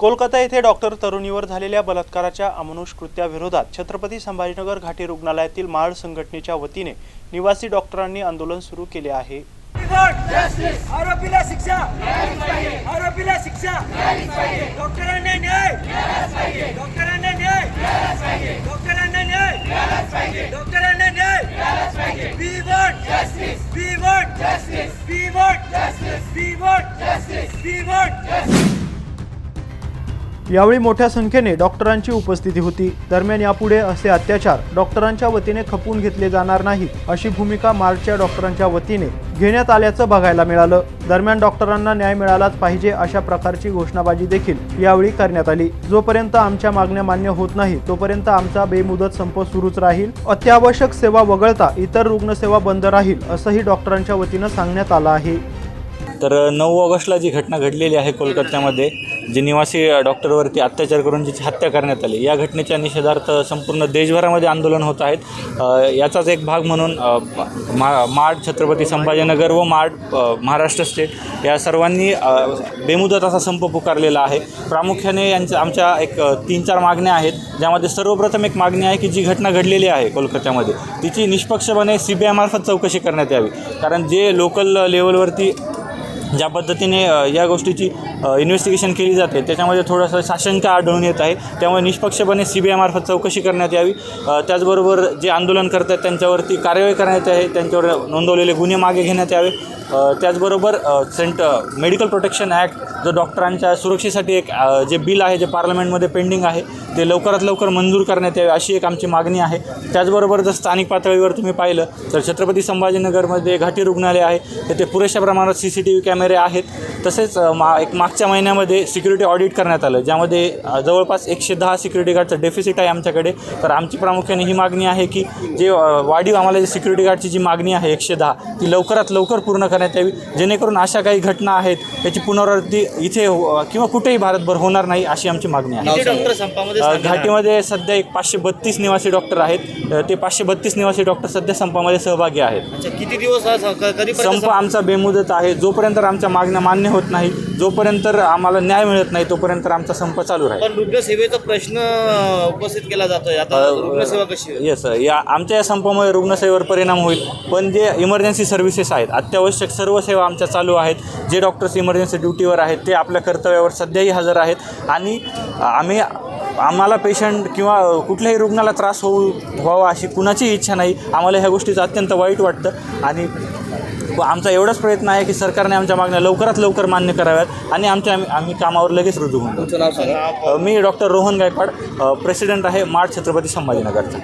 कोलकाता येथे डॉक्टर तरुणीवर झालेल्या बलात्काराच्या अमानुष कृत्याविरोधात छत्रपती संभाजीनगर घाटी रुग्णालयातील माळ संघटनेच्या वतीने निवासी डॉक्टरांनी आंदोलन सुरू केले आहे. आरोपीला शिक्षा. आरोपीला शिक्षा. डॉक्टरांना न्याय. डॉक्टरांना न्याय. डॉक्टरांना न्याय. डॉक्टरांना न्याय. We want justice we want justice we want justice we want justice we want यावेळी मोठ्या संख्येने डॉक्टरांची उपस्थिती होती. दरम्यान यापुढे असे अत्याचार डॉक्टरांच्या वतीने खपवून घेतले जाणार नाहीत अशी भूमिका मार्चच्या डॉक्टरांच्या वतीने घेण्यात आल्याचं बघायला मिळालं. दरम्यान डॉक्टरांना न्याय मिळालाच पाहिजे अशा प्रकारची घोषणाबाजी देखील यावेळी करण्यात आली. जोपर्यंत आमच्या मागण्या मान्य होत नाही तोपर्यंत आमचा बेमुदत संप सुरूच राहील. अत्यावश्यक सेवा वगळता इतर रुग्णसेवा बंद राहील असंही डॉक्टरांच्या वतीनं सांगण्यात आलं आहे. तर नऊ ऑगस्टला जी घटना घडलेली आहे कोलकात्यामध्ये जे निवासी डॉक्टरवरती अत्याचार करून जिची हत्या करण्यात आली या घटनेच्या निषेधार्थ संपूर्ण देशभरामध्ये आंदोलन होत आहेत. याचाच एक भाग म्हणून मा माड छत्रपती संभाजीनगर व माड महाराष्ट्र स्टेट या सर्वांनी बेमुदत असा संप पुकारलेला आहे. प्रामुख्याने यांच्या आमच्या एक तीन चार मागण्या आहेत. ज्यामध्ये सर्वप्रथम एक मागणी आहे की जी घटना घडलेली आहे कोलकात्यामध्ये तिची निष्पक्षपणे सी बी आयमार्फत चौकशी करण्यात यावी. कारण जे लोकल लेवलवरती ज्या पद्धतीने या गोष्टीची इन्व्हेस्टिगेशन केली जाते त्याच्यामध्ये थोडंसं साशंका आढळून येत आहे. त्यामुळे निष्पक्षपणे सी बी आयमार्फत चौकशी करण्यात यावी. त्याचबरोबर जे आंदोलन करतात त्यांच्यावरती कार्यवाही करण्यात यावी त्यांच्यावर नोंदवलेले गुन्हे मागे घेण्यात यावे. त्याचबरोबर सेंट मेडिकल प्रोटेक्शन ॲक्ट जो डॉक्टरांच्या सुरक्षेसाठी एक जे बिल आहे जे पार्लमेंटमध्ये पेंडिंग आहे ते लवकरात लवकर मंजूर करण्यात यावे अशी एक आमची मागणी आहे. त्याचबरोबर जर स्थानिक पातळीवर तुम्ही पाहिलं तर छत्रपती संभाजीनगरमध्ये घाटी रुग्णालय आहे तेथे पुरेशा प्रमाणात सी सी टी व्ही कॅमेरे आहेत. तसेच मा एक मागच्या महिन्यामध्ये सिक्युरिटी ऑडिट करण्यात आलं ज्यामध्ये जवळपास एकशे दहा सिक्युरिटी गार्डचं डेफिसिट आहे आमच्याकडे. तर आमची प्रामुख्याने ही मागणी आहे की जे वाढीव आम्हाला जे सिक्युरिटी गार्डची जी मागणी आहे एकशे दहा ती लवकरात लवकर पूर्ण करण्यात यावी. जेणेकरून अशा काही घटना आहेत त्याची पुनरावृत्ती इथे हो- किंवा कुठेही भारतभर होणार नाही अशी आमची मागणी आहे. घाटीमध्ये सध्या एक पाचशे बत्तीस निवासी डॉक्टर आहेत. ते पाचशे बत्तीस निवासी डॉक्टर सध्या संपामध्ये सहभागी आहेत. किती दिवस संप आमचा बेमुदत आहे. जोपर्यंत आमच्या मागण्या मान्य होत नाही. जोपर्यंत आम्हाला न्याय मिळत नाही तोपर्यंत आमचा संप चालू राहील. पण रुग्णसेवेचा प्रश्न उपस्थित केला जातोय. आता रुग्णसेवा कशी? येस या आमच्या या संपामुळे रुग्णसेवेवर परिणाम होईल. पण जे इमर्जन्सी सर्व्हिसेस आहेत अत्यावश्यक सर्व सेवा आमच्या चालू आहेत. जे डॉक्टर्स इमर्जन्सी ड्युटीवर आहेत ते आपल्या कर्तव्यावर सध्याही हजर आहेत. आणि आम्ही आम्हाला पेशंट किंवा कुठल्याही रुग्णाला त्रास होऊ व्हावा अशी कुणाची इच्छा नाही. आम्हाला ह्या गोष्टीचं अत्यंत वाईट वाटतं. आणि आमचा एवढाच प्रयत्न आहे की सरकारने आमच्या मागण्या लवकरात लवकर मान्य कराव्यात आणि आमच्या आम्ही आम्ही कामावर लगेच रुजू होऊन मी डॉक्टर रोहन गायकवाड प्रेसिडेंट आहे मार्च छत्रपती संभाजीनगरचा.